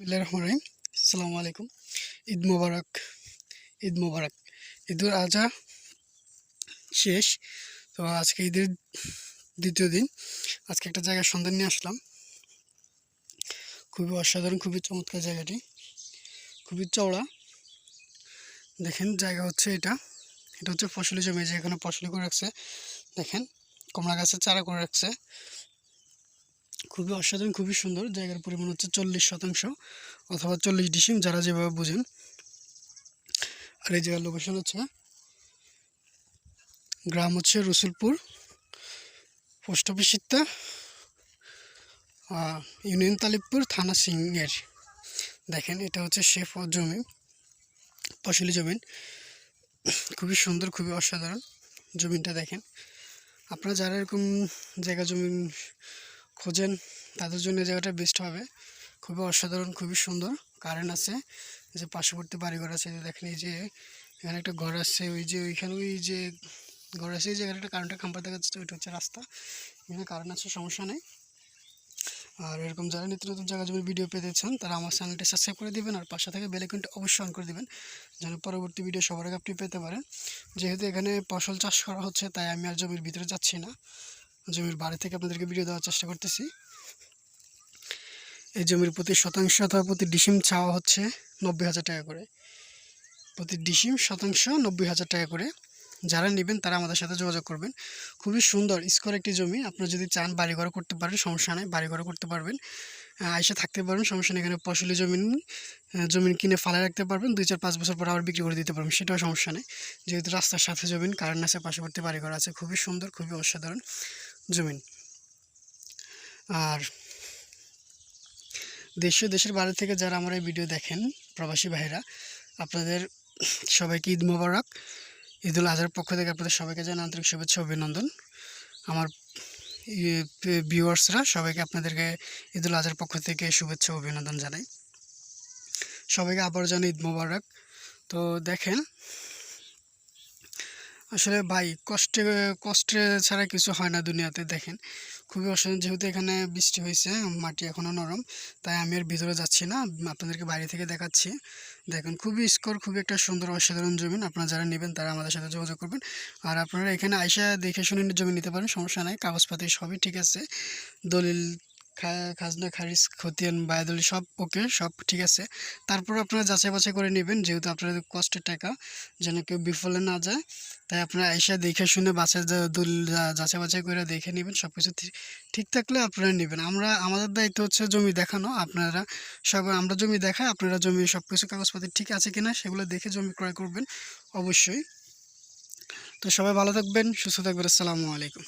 বিসমিল্লাহ রহমান রহিম। আসসালামু আলাইকুম। ঈদ মোবারক ঈদ মোবারক। ঈদুল আজহা শেষ। তো আজকে ঈদের দ্বিতীয় দিন। আজকে একটা জায়গার সন্ধান নিয়ে আসলাম। খুবই অসাধারণ, খুবই চমৎকার জায়গাটি। খুবই চওড়া। দেখেন, জায়গা হচ্ছে এটা। এটা হচ্ছে ফসলি জমি, যে এখানে ফসলি করে রাখছে। দেখেন, কমলা গাছের চারা করে রাখছে। খুবই অসাধারণ, খুবই সুন্দর। জায়গার পরিমাণ হচ্ছে চল্লিশ শতাংশ অথবা চল্লিশ ডিসিম, যারা যেভাবে বুঝেন। আর এই জায়গার লোকেশন হচ্ছে গ্রাম হচ্ছে Rasulpur, post office Itta union Talibpur, থানা সিংয়ের দেখেন, এটা হচ্ছে শেফ জমি ফসলি জমিন। খুবই সুন্দর, খুবই অসাধারণ জমিনটা দেখেন। আপনারা যারা এরকম জায়গা জমিন খোঁজেন, তাদের জন্য জায়গাটা বেস্ট হবে। খুবই অসাধারণ, খুবই সুন্দর। কারেন্ট আছে, যে পার্শ্ববর্তী বাড়িঘর আছে, যে দেখেন এই যে এখানে একটা ঘর আছে, ওই যে ওইখানে ওই যে ঘর আছে, এই জায়গায় একটা কারেন্টের খাম্পার দেখা যাচ্ছে, ওইটা হচ্ছে রাস্তা। এখানে কারেন্ট আছে, সমস্যা নেই। আর এরকম যারা নিত্য নতুন জায়গা জমির ভিডিও পেতে চান, তারা আমার চ্যানেলটি সাবস্ক্রাইব করে দেবেন, আর পাশে থেকে বেলাইকনটা অবশ্যই অন করে দেবেন, যেন পরবর্তী ভিডিও সবার আগে আপনি পেতে পারেন। যেহেতু এখানে ফসল চাষ করা হচ্ছে, তাই আমি আর জমির ভিতরে যাচ্ছি না। জমির বাড়ি থেকে আপনাদেরকে ভিডিও দেওয়ার চেষ্টা করতেছি। এই জমির প্রতি শতাংশ অথবা প্রতি ডিসিম চাওয়া হচ্ছে নব্বই হাজার টাকা করে। প্রতি ডিসিম শতাংশ নব্বই হাজার টাকা করে। যারা নেবেন তারা আমাদের সাথে যোগাযোগ করবেন। খুবই সুন্দর স্কোর একটি জমি। আপনারা যদি চান বাড়িঘর করতে পারেন, সমস্যা নেই বাড়িঘর করতে পারবেন। আইসে থাকতে পারবেন, সমস্যা নেই, এখানে ফসলি জমিন জমিন কিনে ফালে রাখতে পারবেন, দুই চার পাঁচ বছর পর আবার বিক্রি করে দিতে পারবেন, সেটাও সমস্যা নেই। যেহেতু রাস্তার সাথে জমিন, কারেন্ট আছে, পার্শ্ববর্তী বাড়িঘর আছে, খুবই সুন্দর, খুবই অসাধারণ। জমিন আর দেশীয়, দেশের বাইরে থেকে যারা আমার এই ভিডিও দেখেন, প্রবাসী ভাইরা আপনাদের সবাইকে ঈদ মোবারক। ঈদুল আজহার পক্ষ থেকে আপনাদের সবাইকে জানাই আন্তরিক শুভেচ্ছা অভিনন্দন। আমার ভিউয়ার্সরা সবাইকে আপনাদেরকে ঈদুল আজহার পক্ষ থেকে শুভেচ্ছা অভিনন্দন জানাই। সবাইকে আবার জানাই ঈদ মোবারক। তো দেখেন আসলে ভাই কষ্টে কষ্টে ছাড়া কিছু হয় না দুনিয়াতে, দেখেন। খুবই অসাধারণ যেহেতু এখানে বৃষ্টি হয়েছে, মাটি এখনও নরম, তাই আমি আর ভিতরে যাচ্ছি না আপনাদেরকে বাইরে থেকে দেখাচ্ছি। দেখেন, খুবই স্কোর, খুবই একটা সুন্দর, অসাধারণ জমিন, আপনারা যারা নেবেন তারা আমাদের সাথে যোগাযোগ করবেন। আর আপনারা এখানে আইসা দেখে শুনে জমি নিতে পারেন, সমস্যা নাই, কাগজপাতি সবই ঠিক আছে, দলিল খাজনা, খারিজ, খতিয়ান, বায়াদলি সব ওকে সব ঠিক আছে। তারপর আপনারা যাচাই বাছাই করে নেবেন, যেহেতু আপনাদের কষ্টের টাকা, যেন কেউ বিফলে না যায়। তাই আপনারা এসে দেখে শুনে বাছাই যাচাই বাছাই করে দেখে নেবেন সব কিছু ঠিক থাকলে আপনারা নেবেন। আমরা, আমাদের দায়িত্ব হচ্ছে জমি দেখানো, আপনারা সব আমরা জমি দেখাই, আপনারা জমি সব কিছু কাগজপাতি ঠিক আছে কিনা, সেগুলো দেখে জমি ক্রয় করবেন, অবশ্যই। তো সবাই ভালো থাকবেন, সুস্থ থাকবেন, আসসালামু আলাইকুম।